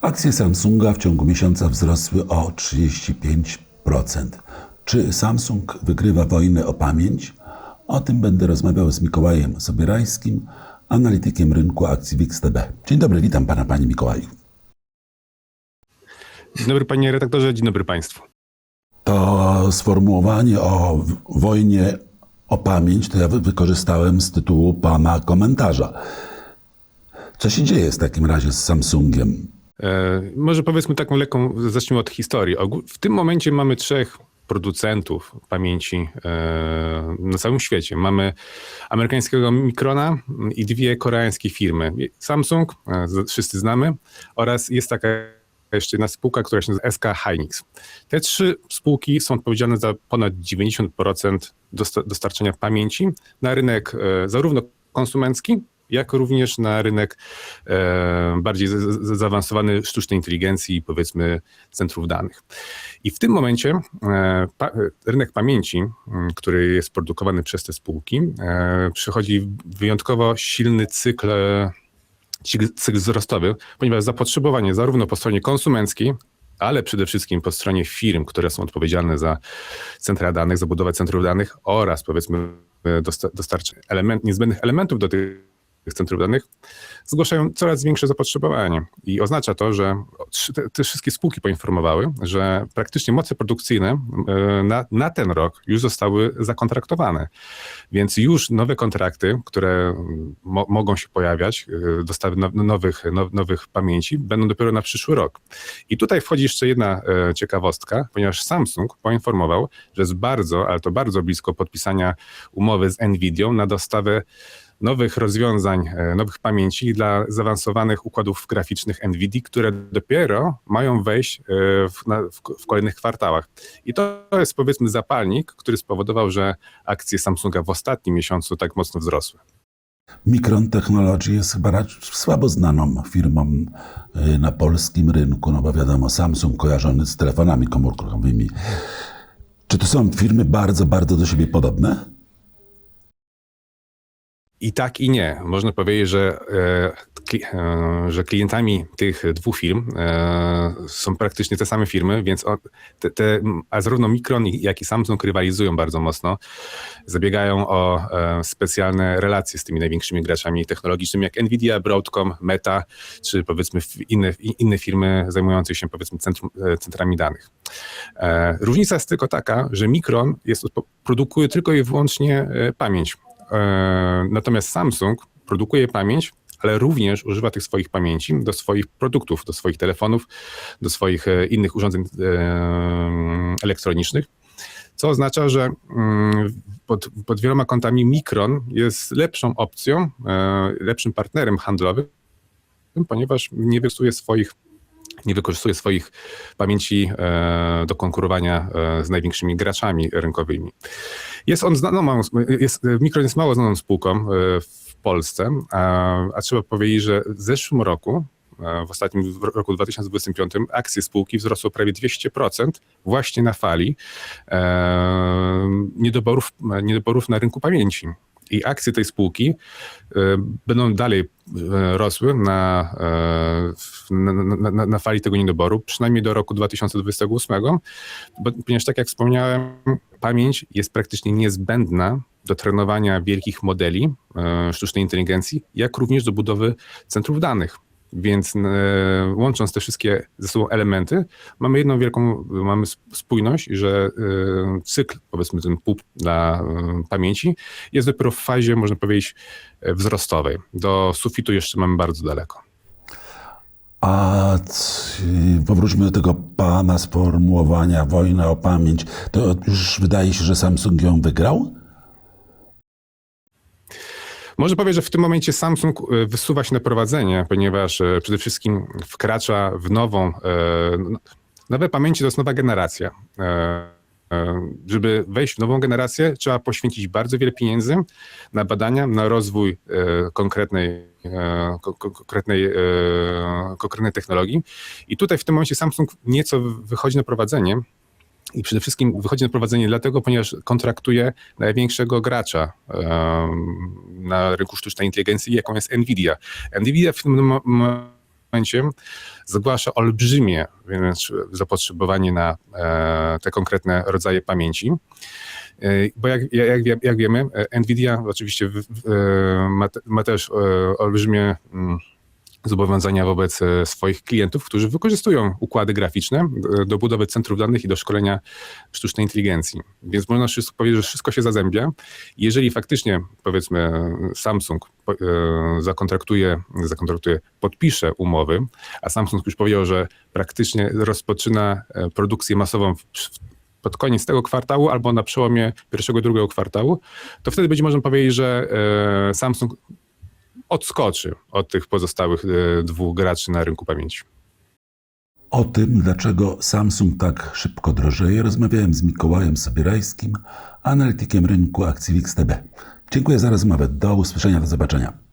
Akcje Samsunga w ciągu miesiąca wzrosły o 35%. Czy Samsung wygrywa wojnę o pamięć? O tym będę rozmawiał z Mikołajem Sobierajskim, analitykiem rynku akcji WIX-TB. Dzień dobry, witam pana, panie Mikołaju. Dzień dobry panie redaktorze, dzień dobry państwu. To sformułowanie o wojnie o pamięć to ja wy- wykorzystałem z tytułu pana komentarza. Co się dzieje w takim razie z Samsungiem? E, może powiedzmy taką lekką, zacznijmy od historii. W tym momencie mamy trzech producentów pamięci e, na całym świecie. Mamy amerykańskiego Microna i dwie koreańskie firmy. Samsung, e, wszyscy znamy, oraz jest taka jeszcze jedna spółka, która się nazywa SK Hynix. Te trzy spółki są odpowiedzialne za ponad 90% dosta- dostarczania pamięci na rynek zarówno konsumencki, jak również na rynek e, bardziej zaawansowany sztucznej inteligencji i powiedzmy centrów danych. I w tym momencie e, rynek pamięci, który jest produkowany przez te spółki, e, przychodzi wyjątkowo silny cykl, cykl, wzrostowy, ponieważ zapotrzebowanie zarówno po stronie konsumenckiej, ale przede wszystkim po stronie firm, które są odpowiedzialne za centra danych, za budowę centrów danych oraz powiedzmy e, dosta- dostarczenie element, niezbędnych elementów do tych tych centrów danych, zgłaszają coraz większe zapotrzebowanie. I oznacza to, że te, wszystkie spółki poinformowały, że praktycznie moce produkcyjne e, na, na ten rok już zostały zakontraktowane. Więc już nowe kontrakty, które mo, mogą się pojawiać, e, dostawy no, nowych, now, nowych pamięci, będą dopiero na przyszły rok. I tutaj wchodzi jeszcze jedna e, ciekawostka, ponieważ Samsung poinformował, że jest bardzo, ale to bardzo blisko podpisania umowy z Nvidią na dostawę nowych rozwiązań, e, nowych pamięci dla zaawansowanych układów graficznych NVIDIA, które dopiero mają wejść e, w, w, w kolejnych kwartałach. I to jest powiedzmy zapalnik, który spowodował, że akcje Samsunga w ostatnim miesiącu tak mocno wzrosły. Micron Technology jest chyba raczej słabo znaną firmą y, na polskim rynku, no bo wiadomo, Samsung kojarzony z telefonami komórkowymi. Czy to są firmy bardzo, bardzo do siebie podobne? I tak i nie. Można powiedzieć, że, e, e, że klientami tych dwóch firm e, są praktycznie te same firmy, więc te, te, a zarówno Micron, jak i Samsung rywalizują bardzo mocno. Zabiegają o specjalne relacje z tymi największymi graczami technologicznymi, jak Nvidia, Broadcom, Meta, czy powiedzmy inne, inne firmy zajmujące się powiedzmy centrum, centrami danych. Różnica jest tylko taka, że Micron jest, produkuje tylko i wyłącznie pamięć. E, Natomiast Samsung produkuje pamięć, ale również używa tych swoich pamięci do swoich produktów, do swoich telefonów, do swoich e, innych urządzeń e, elektronicznych. Co oznacza, że mm, pod, pod wieloma kątami Micron jest lepszą opcją, lepszym partnerem handlowym, ponieważ nie wykorzystuje swoich nie wykorzystuje swoich pamięci do konkurowania z największymi graczami rynkowymi. Jest on znaną, jest, Micron jest mało znaną spółką e, w Polsce, a, a trzeba powiedzieć, że w zeszłym roku, e, w ostatnim w roku 2025, akcje spółki wzrosły prawie 200% właśnie na fali e, niedoborów, niedoborów na rynku pamięci. I akcje tej spółki e, będą dalej e, rosły na, e, na, na, na, na fali tego niedoboru, przynajmniej do roku 2028, bo, ponieważ tak jak wspomniałem, pamięć jest praktycznie niezbędna do trenowania wielkich modeli sztucznej inteligencji, jak również do budowy centrów danych. Więc e, łącząc te wszystkie ze sobą elementy, mamy jedną wielką, mamy sp- spójność, że e, cykl, powiedzmy ten PUP dla e, pamięci jest dopiero w fazie, można powiedzieć, wzrostowej. Do sufitu jeszcze mamy bardzo daleko. A powróćmy do tego pana sformułowania wojna o pamięć. To już wydaje się, że Samsung ją wygrał? Można powiedzieć, że w tym momencie Samsung e, wysuwa się na prowadzenie, ponieważ e, przede wszystkim wkracza w nową, e, nowe pamięci to jest nowa generacja. Żeby wejść w nową generację, trzeba poświęcić bardzo wiele pieniędzy na badania, na rozwój konkretnej, ko- ko- konkretnej, konkretnej technologii. I tutaj w tym momencie Samsung nieco wychodzi na prowadzenie, i przede wszystkim wychodzi na prowadzenie dlatego, ponieważ kontraktuje największego gracza na rynku sztucznej inteligencji, jaką jest Nvidia. Nvidia w tym mo- mo- momencie zgłasza olbrzymie zapotrzebowanie na e, te konkretne rodzaje pamięci. E, Bo jak, jak, jak, wiemy, e, Nvidia oczywiście ma, ma też olbrzymie mm, zobowiązania wobec e, swoich klientów, którzy wykorzystują układy graficzne e, do budowy centrów danych i do szkolenia sztucznej inteligencji. Więc można wszystko powiedzieć, że wszystko się zazębia. Jeżeli faktycznie, powiedzmy, Samsung e, zakontraktuje, zakontraktuje, podpisze umowy, a Samsung już powiedział, że praktycznie rozpoczyna produkcję masową w, pod koniec tego kwartału albo na przełomie pierwszego, drugiego kwartału, to wtedy będzie można powiedzieć, że Samsung odskoczy od tych pozostałych e, dwóch graczy na rynku pamięci. O tym, dlaczego Samsung tak szybko drożeje, rozmawiałem z Mikołajem Sobierajskim, analitykiem rynku akcji w XTB. Dziękuję za rozmowę. Do usłyszenia, do zobaczenia.